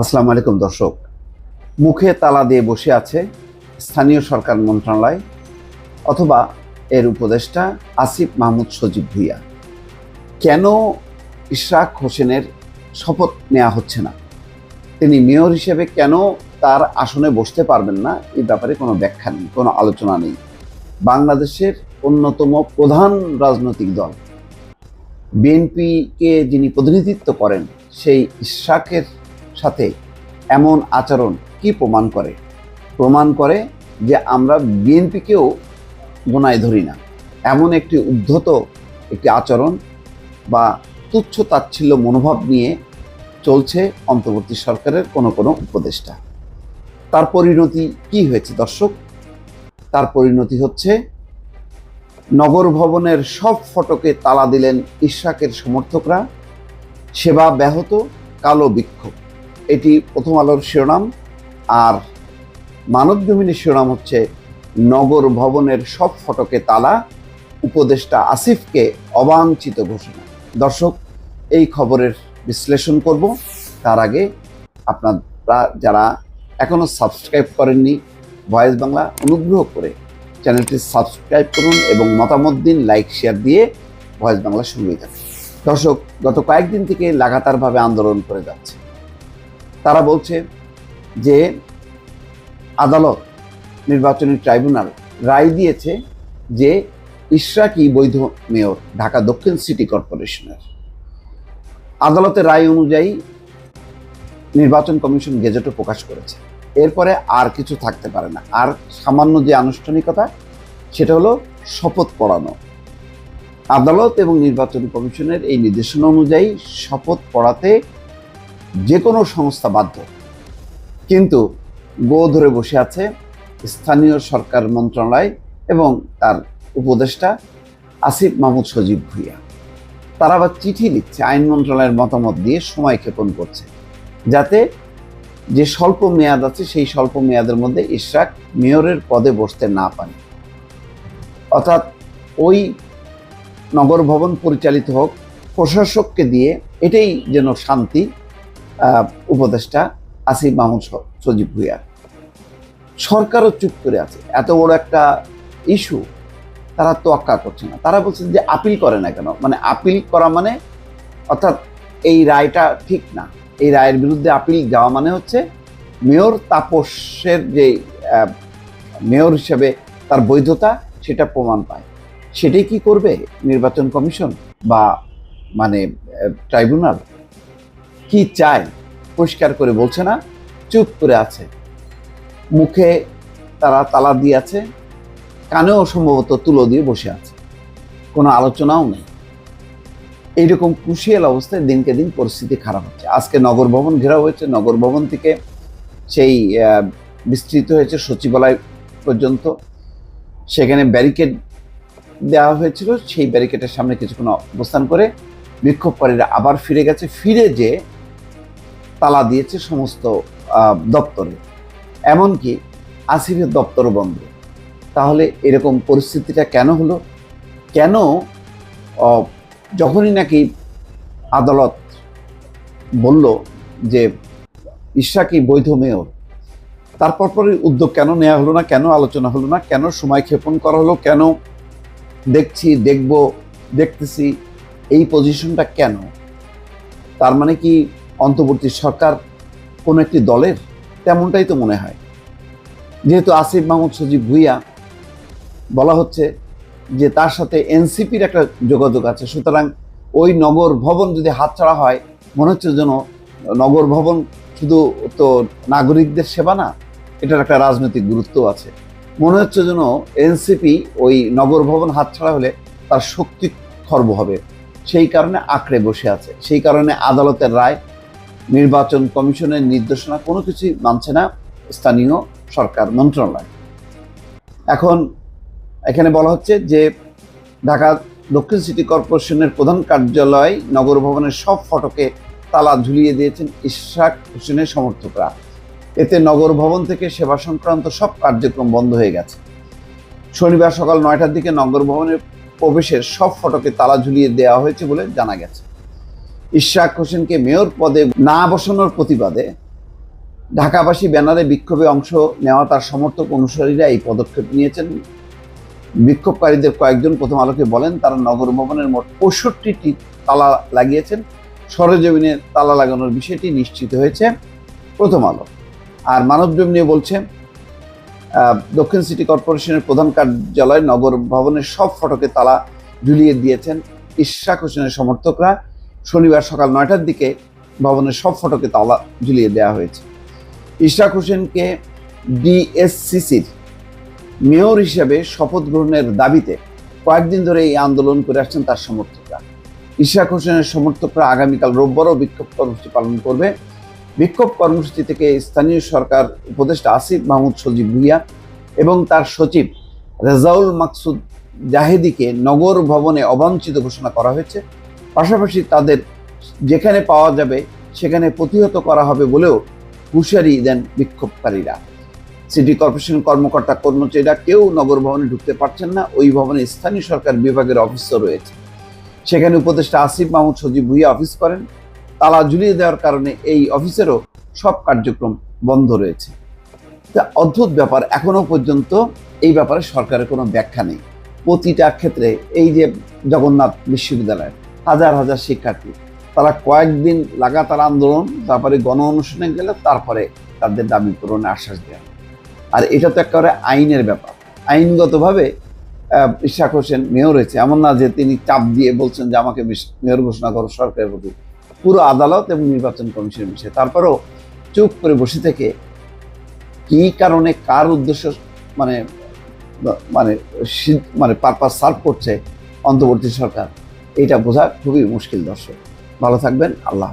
আসসালামু আলাইকুম, দর্শক। মুখে তালা দিয়ে বসে আছে স্থানীয় সরকার মন্ত্রণালয় অথবা এর উপদেষ্টা আসিফ মাহমুদ সজীব ভুইয়া। কেন ইশরাক হোসেনের শপথ নেওয়া হচ্ছে না? তিনি মেয়র হিসেবে কেন তার আসনে বসতে পারবেন না? এই ব্যাপারে কোনো ব্যাখ্যা নেই, কোনো আলোচনা নেই। বাংলাদেশের অন্যতম প্রধান রাজনৈতিক দল। বিএনপিকে যিনি প্রতিনিধিত্ব করেন, সেই ইশরাকের সাথে এমন আচরণ কি প্রমাণ করে? প্রমাণ করে যে আমরা বিএনপিকেও গোনায় ধরি না। এমন একটি উদ্ধত একটি আচরণ বা তুচ্ছ তাচ্ছিল্য মনোভাব নিয়ে চলছে অন্তর্বর্তী সরকারের কোনো কোনো উপদেষ্টা। তার পরিণতি কি হয়েছে দর্শক? তার পরিণতি হচ্ছে নগর ভবনের সব ফটকে তালা দিলেন ইশরাকের সমর্থকরা। সেবা ব্যাহত কালো বিক্ষোভ। এটি প্রথম আলোর শিরোনাম। আর মানব জমিনের শিরোনাম হচ্ছে নগর ভবনের সব ফটকে তালা, উপদেষ্টা আসিফকে অবাঞ্ছিত ঘোষণা। দর্শক, এই খবরের বিশ্লেষণ করব। তার আগে আপনারা যারা এখনও সাবস্ক্রাইব করেননি, ভয়েস বাংলা অনুগ্রহ করে চ্যানেলটি সাবস্ক্রাইব করুন এবং মতামত দিন, লাইক, শেয়ার দিয়ে ভয়েস বাংলা সঙ্গেই থাকুন দর্শক, গত কয়েকদিন থেকে লাগাতারভাবে আন্দোলন করে যাচ্ছে। তারা বলছে যে আদালত, নির্বাচনী ট্রাইব্যুনাল রায় দিয়েছে যে ইশরাকই বৈধ মেয়র ঢাকা দক্ষিণ সিটি কর্পোরেশনের। আদালতের রায় অনুযায়ী নির্বাচন কমিশন গেজেটও প্রকাশ করেছে। এরপরে আর কিছু থাকতে পারে না। আর সামান্য যে আনুষ্ঠানিকতা, সেটা হলো শপথ পড়ানো। আদালত এবং নির্বাচন কমিশনের এই নির্দেশনা অনুযায়ী শপথ পড়াতে যে কোনো সংস্থা বাধ্য। কিন্তু গো ধরে বসে আছে স্থানীয় সরকার মন্ত্রণালয় এবং তার উপদেষ্টা আসিফ মাহমুদ সজীব ভুইয়া। তারা আবার চিঠি লিখছে, আইন মন্ত্রণালয়ের মতামত দিয়ে সময় ক্ষেপণ করছে, যাতে যে স্বল্প মেয়াদ আছে সেই স্বল্প মেয়াদের মধ্যে ইশরাক মেয়রের পদে বসতে না পারে। অর্থাৎ ওই নগর ভবন পরিচালিত হোক, প্রশাসককে দিয়ে এটাই যেন শান্তি উপদেষ্টা আসিফ মাহমুদ সজীব ভুইয়ার সরকারও চুপ করে আছে। এত বড় একটা ইস্যু, তারা তোয়াক্কা করছে না। তারা বলছে যে আপিল করে না কেন? মানে আপিল করা মানে অর্থাৎ এই রায়টা ঠিক না। এই রায়ের বিরুদ্ধে আপিল যাওয়া মানে হচ্ছে মেয়র তাপসের যে মেয়র হিসেবে তার বৈধতা, সেটা প্রমাণ পায়। সেটাই কি করবে নির্বাচন কমিশন বা মানে ট্রাইব্যুনাল? কি চায় পরিষ্কার করে বলছে না, চুপ করে আছে। মুখে তারা তালা দিয়ে আছে, কানেও সম্ভবত তুলো দিয়ে বসে আছে। কোনো আলোচনাও নেই। এইরকম কুশিয়াল অবস্থায় দিনকে দিন পরিস্থিতি খারাপ হচ্ছে। আজকে নগর ভবন ঘেরাও হয়েছে। নগর ভবন থেকে সেই বিস্তৃত হয়েছে সচিবালয় পর্যন্ত। সেখানে ব্যারিকেড দেওয়া হয়েছিল। সেই ব্যারিকেডের সামনে কিছুক্ষণ অবস্থান করে বিক্ষোভকারীরা আবার ফিরে গেছে। ফিরে যে তালা দিয়েছে সমস্ত দপ্তরে। এমনকি আসিফের দপ্তর বন্ধ। তাহলে এরকম পরিস্থিতিটা কেন হলো? কেন যখনই নাকি আদালত বলল যে ইশাকি বৈধ মেয়র তারপর পরে উদ্যোগ কেন নেওয়া হলো না, কেন আলোচনা হলো না, কেন সময় ক্ষেপণ করা হলো, কেন দেখছি, দেখব, দেখতেছি, এই পজিশনটা কেন? তার মানে কি অন্তর্বর্তী সরকার কোনো একটি দলের, তেমনটাই তো মনে হয়। যেহেতু আসিফ মাহমুদ সজীব ভুইয়া বলা হচ্ছে যে তার সাথে এনসিপির একটা যোগাযোগ আছে, সুতরাং ওই নগর ভবন যদি হাতছাড়া হয়, মনে হচ্ছে যেন নগর ভবন শুধু তো নাগরিকদের সেবা না, এটার একটা রাজনৈতিক গুরুত্ব আছে। মনে হচ্ছে যেন এনসিপি ওই নগর ভবন হাতছাড়া হলে তার শক্তি খর্ব হবে। সেই কারণে আঁকড়ে বসে আছে, সেই কারণে আদালতের রায় নির্বাচন কমিশনের নির্দেশনা কোনো কিছুই মানছে না স্থানীয় সরকার মন্ত্রণালয়। এখন এখানে বলা হচ্ছে যে ঢাকা দক্ষিণ সিটি কর্পোরেশনের প্রধান কার্যালয়, নগর ভবনের সব ফটকে তালা ঝুলিয়ে দিয়েছেন ইশরাক হোসেনের সমর্থকরা। এতে নগর ভবন থেকে সেবা সংক্রান্ত সব কার্যক্রম বন্ধ হয়ে গেছে। শনিবার সকাল নয়টার দিকে নগর ভবনের প্রবেশের সব ফটকে তালা ঝুলিয়ে দেওয়া হয়েছে বলে জানা গেছে। ইশরাক হোসেনকে মেয়র পদে না বসানোর প্রতিবাদে ঢাকাবাসী ব্যানারে বিক্ষোভে অংশ নেওয়া তার সমর্থক অনুসারীরা এই পদক্ষেপ নিয়েছেন। বিক্ষোভকারীদের কয়েকজন প্রথম আলোকে বলেন তারা নগর ভবনের মোট পঁয়ষট্টিটি তালা লাগিয়েছেন। সরেজমিনে তালা লাগানোর বিষয়টি নিশ্চিত হয়েছে প্রথম আলো। আর মানবজমিনে বলছে আহ, দক্ষিণ সিটি কর্পোরেশনের প্রধান কার্যালয় নগর ভবনের সব ফটকে তালা ঝুলিয়ে দিয়েছেন ইশরাক হোসেনের সমর্থকরা। শনিবার সকাল নয়টার দিকে ভবনের সব ফটকে তালা ঝুলিয়ে দেওয়া হয়েছে। ইশরাক হোসেনকে ডিএসসিসির মেয়র হিসেবে শপথ গ্রহণের দাবিতে কয়েকদিন ধরে এই আন্দোলন করে আসছেন তার সমর্থকরা। ইশরাক হোসেনের সমর্থকরা আগামীকাল রোববারও বিক্ষোভ কর্মসূচি পালন করবে। বিক্ষোভ কর্মসূচি থেকে স্থানীয় সরকার উপদেষ্টা আসিফ মাহমুদ, সজীব ভুইয়া এবং তার সচিব রেজাউল মাকসুদ জাহেদিকে নগর ভবনে অবাঞ্ছিত ঘোষণা করা হয়েছে। পাশাপাশি তাদের যেখানে পাওয়া যাবে, সেখানে প্রতিহত করা হবে বলেও হুঁশিয়ারি দেন বিক্ষোভকারীরা। সিটি কর্পোরেশন কর্মকর্তা, কর্মচারীরা কেউ নগর ভবনে ঢুকতে পারছেন না, ওই ভবনে স্থানীয় সরকার বিভাগের অফিসও রয়েছে। সেখানে উপদেষ্টা আসিফ মাহমুদ সজীব ভুইয়া অফিস করেন। তালা ঝুলিয়ে দেওয়ার কারণে এই অফিসেরও সব কার্যক্রম বন্ধ রয়েছে। তা অদ্ভুত ব্যাপার এখনও পর্যন্ত এই ব্যাপারে সরকারের কোনো ব্যাখ্যা নেই। প্রতিটা ক্ষেত্রে এই যে জগন্নাথ বিশ্ববিদ্যালয় হাজার হাজার শিক্ষার্থী। তারা কয়েকদিন লাগাতার আন্দোলন, তারপরে গণ অনুষ্ঠানে গেলে তারপরে তাদের দাবি পূরণে আশ্বাস দেওয়া আর এটা তো একেবারে আইনের ব্যাপার। আইনগতভাবে ইশাক হোসেন মেয়র হয়েছে। এমন না যে তিনি চাপ দিয়ে বলছেন যে আমাকে মেয়র ঘোষণা করো সরকারের প্রতি। পুরো আদালত এবং নির্বাচন কমিশনের বিষয়ে তারপরেও চুপ করে বসে থেকে কি কারণে, কার উদ্দেশ্য মানে মানে মানে পারপাস সার্ভ করছে অন্তর্বর্তী সরকার? এটা বোঝা খুবই মুশকিল দর্শক ভালো থাকবেন আল্লাহ।